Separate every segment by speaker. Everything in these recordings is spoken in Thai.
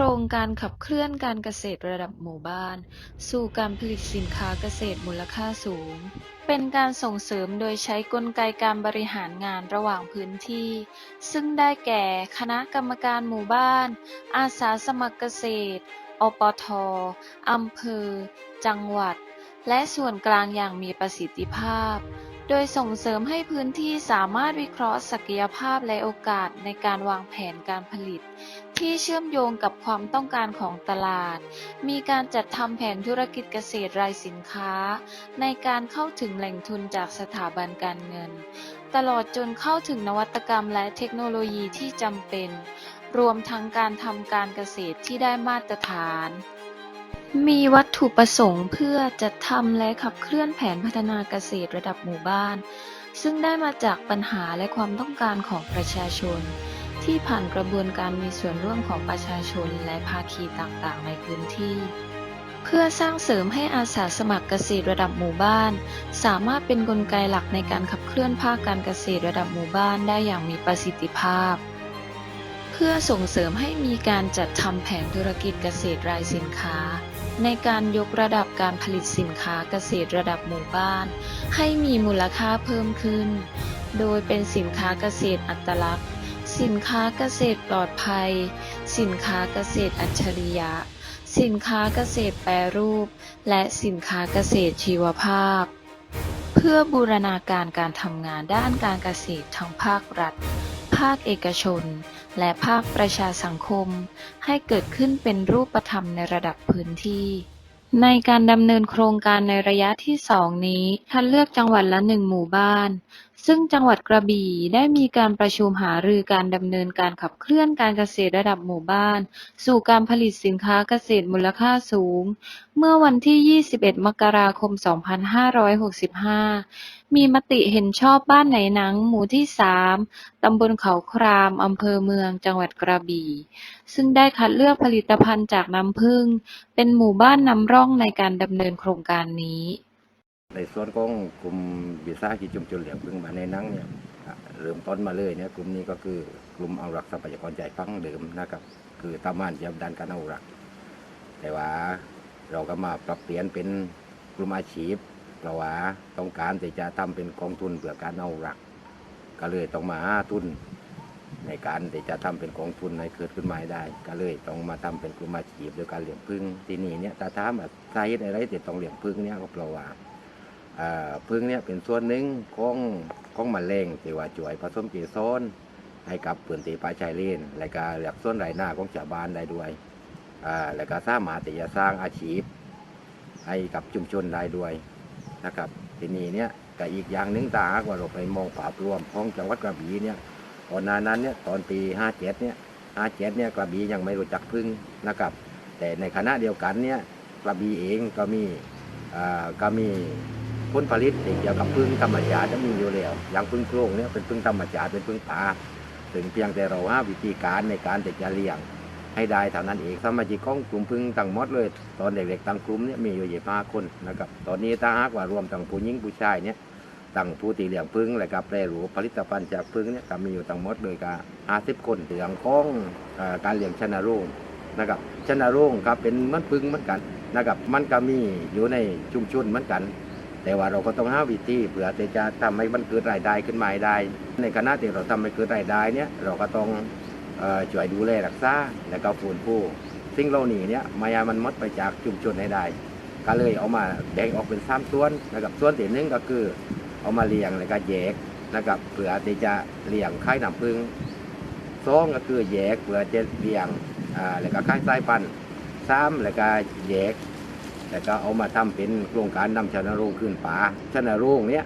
Speaker 1: รงการขับเคลื่อนการเกษตรระดับหมู่บ้าน สู่การผลิตสินค้าเกษตรมูลค่าสูง เป็นการส่งเสริมโดยใช้กลไกการบริหารงานระหว่างพื้นที่ ซึ่งได้แก่คณะกรรมการหมู่บ้าน อาสาสมัครเกษตร อปทอำเภอ จังหวัด และส่วนกลางอย่างมีประสิทธิภาพโดยส่งเสริมให้พื้นที่สามารถวิเคราะห์ศักยภาพและโอกาสในการวางแผนการผลิต ที่เชื่อมโยงกับความต้องการของตลาด มีการจัดทำแผนธุรกิจเกษตรรายสินค้า ในการเข้าถึงแหล่งทุนจากสถาบันการเงิน ตลอดจนเข้าถึงนวัตกรรมและเทคโนโลยีที่จำเป็น รวมทั้งการทำการเกษตรที่ได้มาตรฐาน มีวัตถุประสงค์เพื่อจัดทำและขับเคลื่อนแผนพัฒนาเกษตรระดับหมู่บ้าน ซึ่งได้มาจากปัญหาและความต้องการของประชาชน ที่ผ่านกระบวนการมีส่วนร่วมของประชาชนและภาคีต่างๆ ในพื้นที่ เพื่อสร้างเสริมให้อาสาสมัครเกษตรระดับหมู่บ้าน สามารถเป็นกลไกหลักในการขับเคลื่อนภาคการเกษตรระดับหมู่บ้านได้อย่างมีประสิทธิภาพ เพื่อส่งเสริมให้มีการจัดทำแผนธุรกิจเกษตรรายสินค้า ในการยกระดับการผลิตสินค้าเกษตรระดับหมู่บ้าน ให้มีมูลค่าเพิ่มขึ้น โดยเป็นสินค้าเกษตรอัตลักษณ์ สินค้าเกษตรปลอดภัย สินค้าเกษตรอัจฉริยะ สินค้าเกษตรแปรรูป และสินค้าเกษตรชีวภาพ เพื่อบูรณาการการทำงานด้านการเกษตรทั้งภาครัฐ ภาคเอกชน และภาคประชาสังคม ให้เกิดขึ้นเป็นรูปธรรมในระดับพื้นที่ในการดำเนินโครงการในระยะที่ 2 นี้ คัดเลือกจังหวัดละหนึ่งหมู่บ้าน ซึ่งจังหวัดกระบี่ได้มีการประชุมหารือการดำเนินการขับเคลื่อนการเกษตรระดับหมู่บ้าน สู่การผลิตสินค้าเกษตรมูลค่าสูง เมื่อวันที่ 21 มกราคม 2565 มีมติเห็นชอบบ้านไหนหนังหมู่ที่ 3 ตำบลเขาครามอำเภอเมือง จังหวัดกระบี่ ซึ่งได้คัดเลือกผลิตภัณฑ์จากน้ำผึ้งเป็นหมู่บ้านนำร่องในการดำเนินโครงการนี้
Speaker 2: ในส่วนของกลุ่มวิสากิจชุมชนเหลี่ยมพึ่งมาในนั้งเนี่ยเริ่มต้นมาเลยเนี่ยกลุ่มนี้ก็คือกลุ่มเอารักทรัพยากรใจฟังเดิมนะครับคือตามานเยียมด้านการเอารัก แต่ว่าเราก็มาปรับเปลี่ยนเป็นกลุ่มอาชีพเพราะว่าต้องการที่จะทำเป็นกองทุนเพื่อการเอารัก ก็เลยต้องมาหาทุน ในการที่จะทำเป็นกองทุนในเกิดขึ้นมาได้ ก็เลยต้องมาทำเป็นกลุ่มอาชีพโดยการเลี้ยงพึ่งที่นี่เนี่ยถ้าถามว่าสาเหตุอะไรที่ต้องเลี้ยงพึ่งเนี่ยก็เพราะว่า พึ่งเนี่ยเป็นส่วนหนึ่งของของมแมลงที่ว่าจ่วยผสมเกสรให้กับพื้นที่ป่าชายเลนและก็หลักส่วนไรหน้าของชาวบ้านได้ด้วยอ่าและก็สามารถที่จะสร้างอาชีพ ให้กับชุมชนได้ด้วยนะครับทีนี้เนี่ยก็อีกอย่างหนึ่งตาหากว่าเราไปมองภาพรวมของจังหวัดกระบี่เนี่ยก่อนหน้านั้นเนี่ยตอนปี57เนี่ย57เนี่ยกระบี่ยังไม่รู้จักพึ่งนะครับ แต่ในคณะเดียวกันเนี่ยกระบี่เองก็มีอ่าก็มี ผลผลิตเกี่ยวกับพึ่งธรรมชาติจะมีอยู่แล้วอย่างพึ่งโครงเนี่ยเป็นพึ่งธรรมชาติเป็นพึ่งป่าถึงเพียงแต่เราหาวิธีการในการที่จะเลี้ยงให้ได้เท่านั้นเองสมาชิกของกลุ่มพึ่งทั้งมดเลย ตอนเด็กๆตั้งกลุ่มเนี่ยมีอยู่ยี่ห้าคนนะครับตอนนี้ถ้าหากว่ารวมทั้งผู้หญิงผู้ชายเนี่ยตั้งผู้ที่เลี้ยงพึ่งและกับแปรรูปผลิตภัณฑ์จากพึ่งเนี่ยก็มีอยู่ทั้งมดเลยก็ห้าสิบคนเรื่องของอการเลี้ยงชนะโรงนะครับชนะโรงครับเป็นมันพึ่งเหมือนกันนะครับมันก็มีอยู่ในชุมชนเหมือนกัน แต่ว่าเราก็ต้องหาวิธีเผื่อจะทำให้มันเกิดรายได้ขึ้นมาได้ ในขณะที่เราทำให้เกิดรายได้เนี่ยเราก็ต้องช่วยดูแลรักษาและก็ฟื้นฟูสิ่งเหล่านี้เนี่ยมให้มันมดไปจากชุมชนให้ได้ก็เลยเอามาแบ่งออกเป็นสามส่วนนะครับส่วนที่หนึ่งก็คือเอามาเลี้ยงแล้วก็แยกนะครับเผื่อที่จะเลี้ยงไข่น้ำผึ้งสองก็คือแยกเผื่อจะเลี้ยงอ่าแล้วก็ไข่สายพันธุ์สามแล้วก็แยก แล้วก็เอามาทำเป็นโครงการนำชนะโรงขึ้นป่าชนะโรงเนี้ย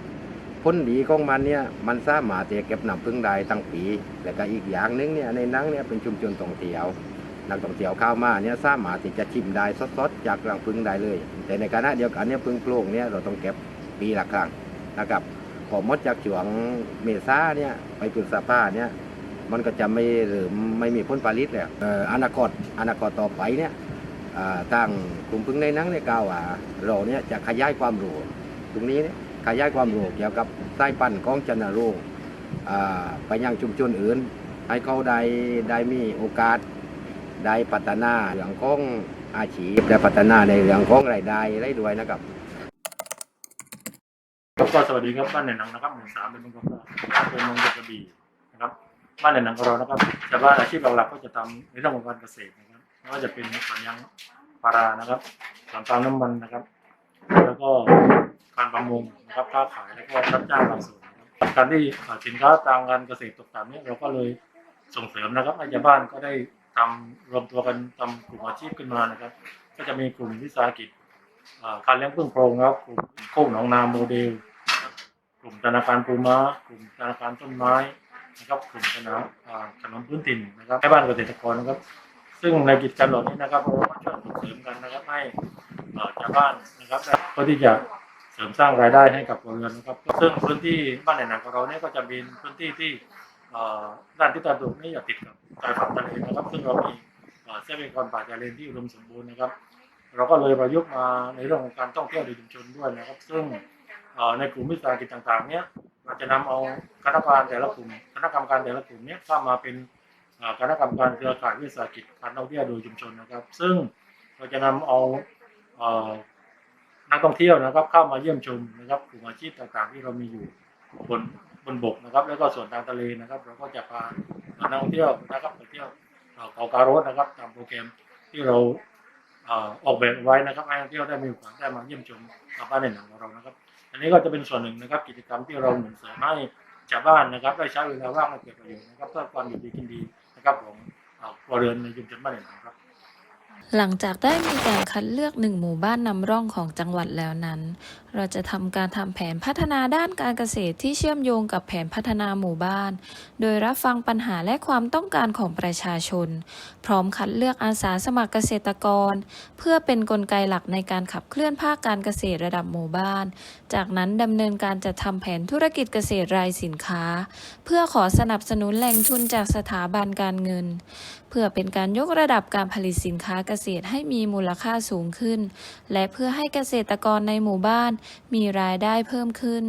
Speaker 2: ผลดีของมันเนี่ยมันสามารถจะเก็บน้ำพึ่งได้ตั้งปีแล้วก็อีกอย่างหนึงเนี่ยในนังเนี่ยเป็นชุมชนท่องเที่ยวนักท่องเที่ยวข้าวมาเนี่ยสามารถที่จะชิมได้สดๆจากรังพึ่งได้เลย แต่ในขณะเดียวกันเนี่ยพึ่งโครงเนี่ยเราต้องเก็บปีละครั้งนะครับพอมดจากช่วงเมษาเนี่ยไปพฤษภาเนี่ยมันก็จะไม่หรือไม่มีผลผลิตแล้วเอ่ออนาคตอนาคตต่อไปเนี่ย ทางกลุ่มพึ่งในนังในกาวว่าเราเนี่ยจะขยายความรู้ตรงนี้เนี่ยขยายความรู้เกี่ยวกับสายพันของจันทโรงอ่าไปยังชุมชนอื่น ให้เขาได้ได้มีโอกาสได้พัฒนาเรื่องของอาชีพและพัฒนาในเรื่องของรายได้ได้ด้วยนะครับ
Speaker 3: ก็สวัสดีครับบ้านในหนังนะครับหมู่สามเป็นเมืองกาแฟเป็นเมืองกระบี่นะครับบ้านในหนังของเรานะครับชาวบ้านอาชีพหลักๆก็จะทำในเรื่องของการเกษตรนะครับ ไม่ว่าจะเป็นสวนยางพารานะครับสวนปาล์มน้ำมันนะครับ แล้วก็การประมงนะครับค้าขายแล้วก็รับจ้างบางส่วนนะครับการที่สินค้าทางการเกษตรตกต่ำเนี่ยเราก็เลยส่งเสริมนะครับให้ชาวบ้านก็ได้ทำรวมตัวกันทำกลุ่มอาชีพขึ้นมานะครับ ก็จะมีกลุ่มวิสาหกิจการเลี้ยงพึ่งโพรงครับกลุ่มโคกหนองนาโมเดล กลุ่มธนาคารปูม้ากลุ่มธนาคารต้นไม้นะครับกลุ่มธนาอ่าขนมพื้นถิ่นนะครับให้บ้านเกษตรกรนะครับ ซึ่งในกิจกรรมเหล่านี้นะครับเราก็ช่วยส่งเสริมกันนะครับให้ชาวบ้านนะครับเพื่อที่จะเสริมสร้างรายได้ให้กับครัวเรือนนะครับ ซึ่งพื้นที่บ้านในหนังของเราเนี่ยก็จะเป็นพื้นที่ที่ด้านทิศตะวันตกนี่จะติดกับชายฝั่งทะเลนะครับ ซึ่งเรามีเอ่อทรัพยากรป่าชายเลนที่อุดมสมบูรณ์นะครับ เราก็เลยประยุกต์มาในเรื่องของการท่องเที่ยวในชุมชนด้วยนะครับ ซึ่งในกลุ่มวิสาหกิจต่างๆ เนี้ยเราจะนำเอาคณะกรรมการแต่ละกลุ่มคณะกรรมการแต่ละกลุ่มเนี้ยเข้ามาเป็น คณะกรรมการเครือข่ายวิสาหกิจการท่องเที่ยวโดยชุมชนนะครับ ซึ่งเราจะนำเอาเอ่อนักท่องเที่ยวนะครับ เข้ามาเยี่ยมชมนะครับกลุ่มอาชีพต่างๆ ที่เรามีอยู่บนบนบกนะครับ แล้วก็ส่วนทางทะเลนะครับ เราก็จะพานักท่องเที่ยวนะครับไปเที่ยวเอ่อเกาะการถนะครับตามโปรแกรมที่เราออกแบบไว้นะครับให้นักท่องเที่ยวได้มีโอกาสได้มาเยี่ยมชมกับบ้านในหนังของเรานะครับ อันนี้ก็จะเป็นส่วนหนึ่งนะครับ กิจกรรมที่เราหนุนเสริมให้ชาวบ้านนะครับ ได้ใช้เวลาว่างให้เกิดประโยชน์นะครับเพื่อความอยู่ดีกินดี ครับผมเอ่อครัวเรือนในชุมชนบ้านในหนังครับ
Speaker 1: หลังจากได้มีการคัดเลือกหนึ่งหมู่บ้านนำร่องของจังหวัดแล้วนั้น เราจะทำการทำแผนพัฒนาด้านการเกษตรที่เชื่อมโยงกับแผนพัฒนาหมู่บ้าน โดยรับฟังปัญหาและความต้องการของประชาชน พร้อมคัดเลือกอาสาสมัครเกษตรกร เพื่อเป็นนกลไกหลักในการขับเคลื่อนภาคการเกษตรระดับหมู่บ้าน จากนั้นดำเนินการจัดทำแผนธุรกิจเกษตรรายสินค้า เพื่อขอสนับสนุนแหล่งทุนจากสถาบันการเงิน เพื่อเป็นการยกระดับการผลิตสินค้าเกษตรให้มีมูลค่าสูงขึ้น และเพื่อให้เกษตรกรในหมู่บ้านมีรายได้เพิ่มขึ้น